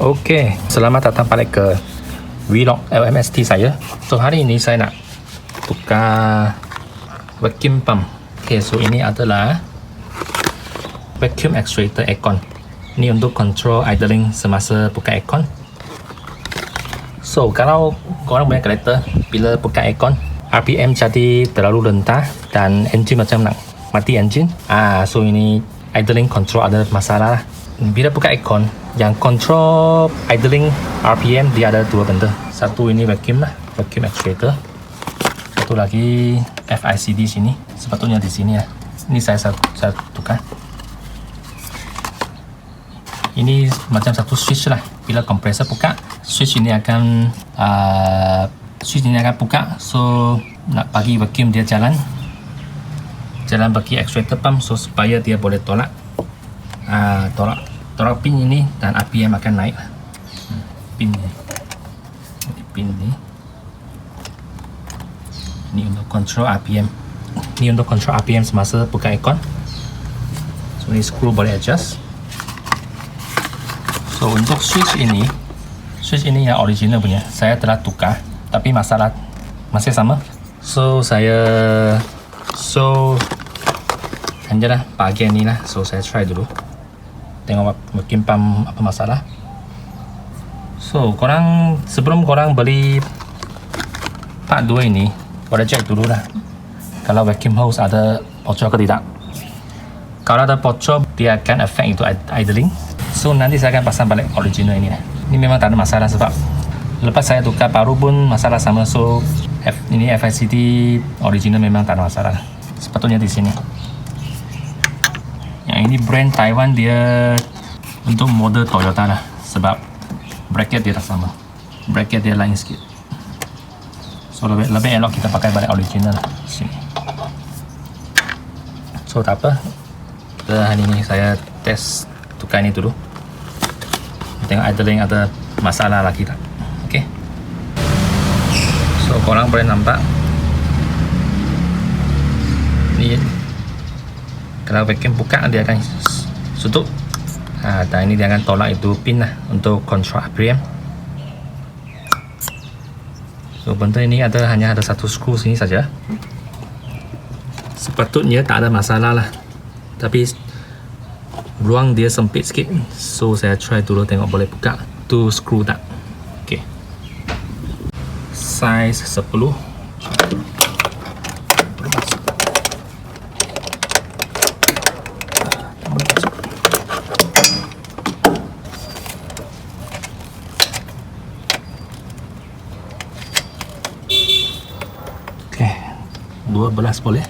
Okey, selamat datang balik ke Vlog LMST saya. So hari ini saya nak tukar vacuum pump. Okay, so ini adalah vacuum extractor aircon. Ini untuk control idling semasa buka aircon. So kalau korang punya kereta bila buka aircon, RPM jadi terlalu rendah dan engine macam nak mati engine. Ah, so ini idling control ada masalah lah. Bila buka aircon, yang control idling RPM dia ada dua benda. Satu ini vacuum lah, vacuum actuator. Satu lagi FICD sini. Sepatutnya di sini ya. Ini saya saya, saya tukar. Ini macam satu switch lah. Bila kompresor buka, switch ini akan uh, switch ini akan buka. So nak bagi vacuum dia jalan. Jalan bagi actuator pump so supaya dia boleh tolak uh, tolak tolak pin ini dan RPM akan naik lah. Hmm, pin ni. Ini pin ni. Ini untuk control RPM. Ini untuk control RPM semasa buka aircon. So ini screw boleh adjust. So untuk switch ini, switch ini yang original punya, saya telah tukar. Tapi masalah masih sama. So saya so hanya lah bahagian ni lah. So saya try dulu. Tengok mungkin pump apa masalah. So korang sebelum korang beli part 2 ini, boleh check dulu lah. Kalau vacuum hose ada bocor ke tidak. Kalau ada bocor, dia akan affect itu idling. So nanti saya akan pasang balik original ini. Ini memang tak ada masalah sebab lepas saya tukar baru pun masalah sama. So F, ini FICD original memang tak ada masalah. Sepatutnya di sini. Yang ini brand Taiwan dia untuk model Toyota lah sebab bracket dia tak sama. Bracket dia lain sikit. So lebih, lebih elok kita pakai balik original lah sini. So tak apa. Kita hari ini saya test tukar ini dulu. Tengok idling ada masalah lagi tak. Okay. So korang boleh nampak ni kalau vacuum buka dia akan tutup ha, dan ini dia akan tolak itu pin lah untuk control RPM so benda ini ada hanya ada satu skru sini saja sepatutnya tak ada masalah lah tapi ruang dia sempit sikit so saya try dulu tengok boleh buka tu skru tak ok size 10 12 boleh?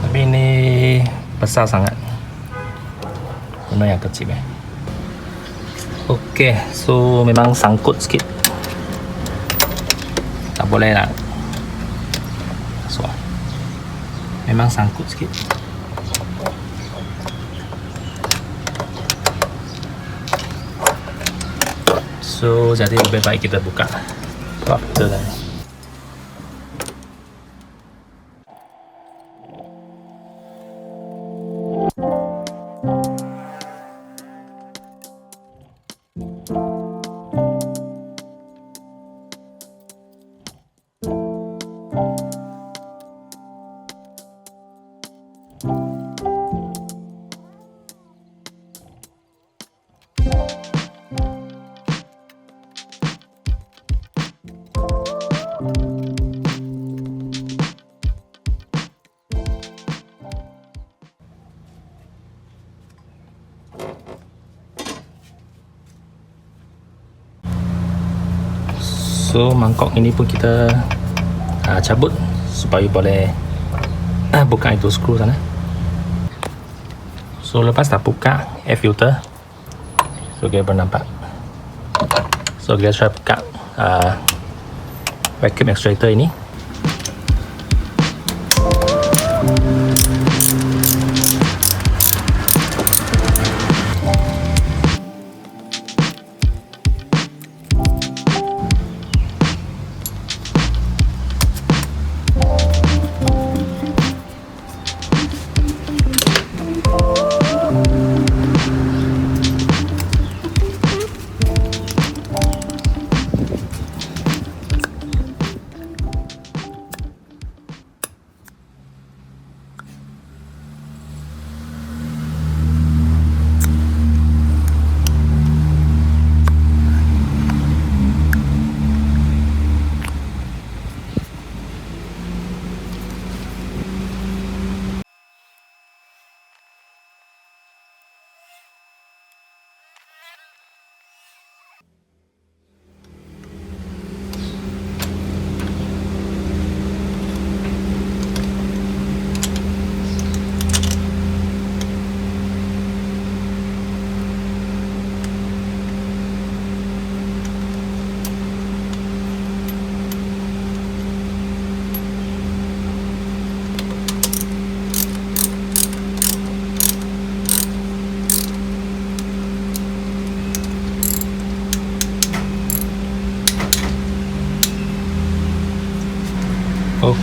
Tapi ini besar sangat. Benda yang kecil eh. Ok so memang sangkut sikit. Tak boleh lah. So, memang sangkut sikit. So jadi lebih baik kita buka. Sebab kita dah So mangkok ini pun kita uh, cabut supaya boleh uh, buka itu skru sana. So lepas dah buka air filter, so kita bernampak. So kita try buka uh, vacuum extractor ini.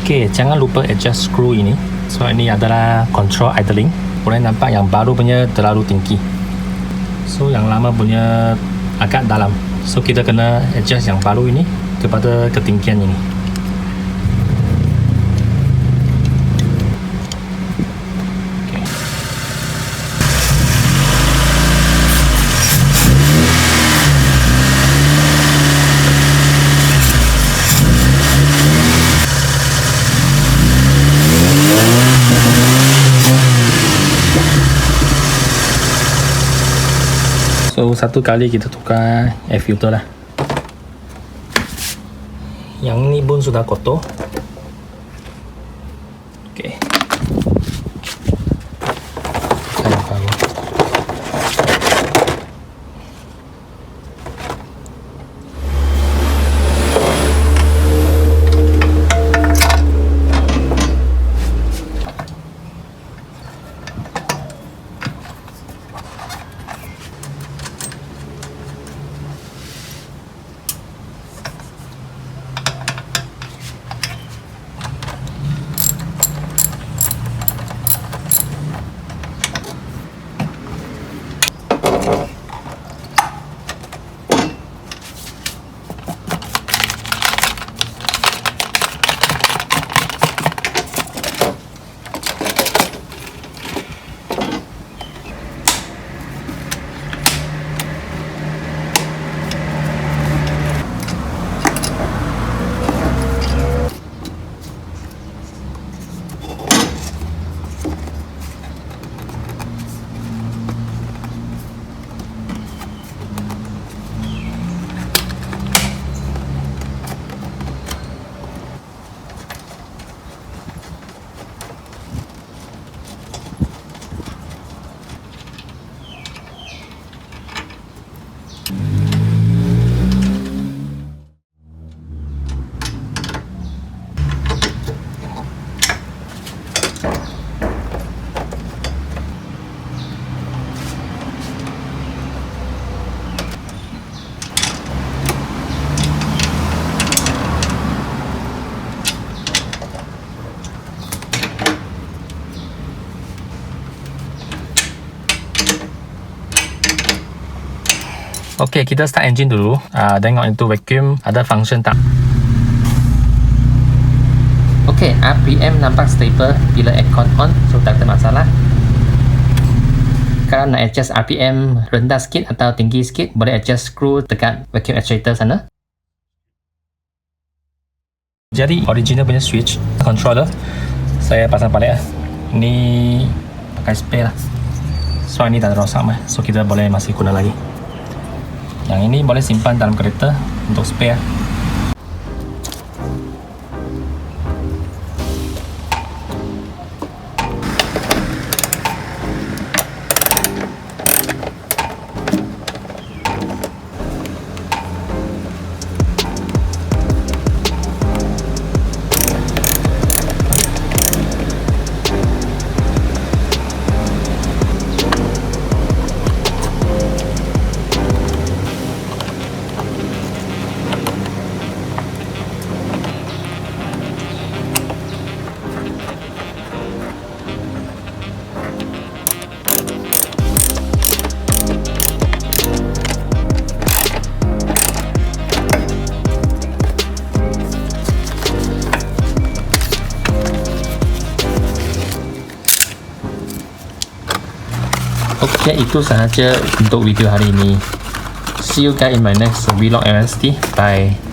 Okey, jangan lupa adjust screw ini. So ini adalah control idling. Boleh nampak yang baru punya terlalu tinggi. So yang lama punya agak dalam. So kita kena adjust yang baru ini kepada ketinggian ini. Okey. So satu kali kita tukar air filter lah. Yang ni pun sudah kotor. Mm-hmm. Okey, kita start engine dulu. Uh, tengok itu vacuum ada function tak. Okey, RPM nampak stable bila aircon on, so tak ada masalah. Kalau nak adjust RPM rendah sikit atau tinggi sikit, boleh adjust screw dekat vacuum actuator sana. Jadi original punya switch controller saya pasang balik lah. Ni pakai spare lah. So ini dah rosak mah. So kita boleh masih guna lagi. Yang ini boleh simpan dalam kereta untuk spare. Okey, itu sahaja untuk video hari ini. See you guys in my next vlog MST. Bye.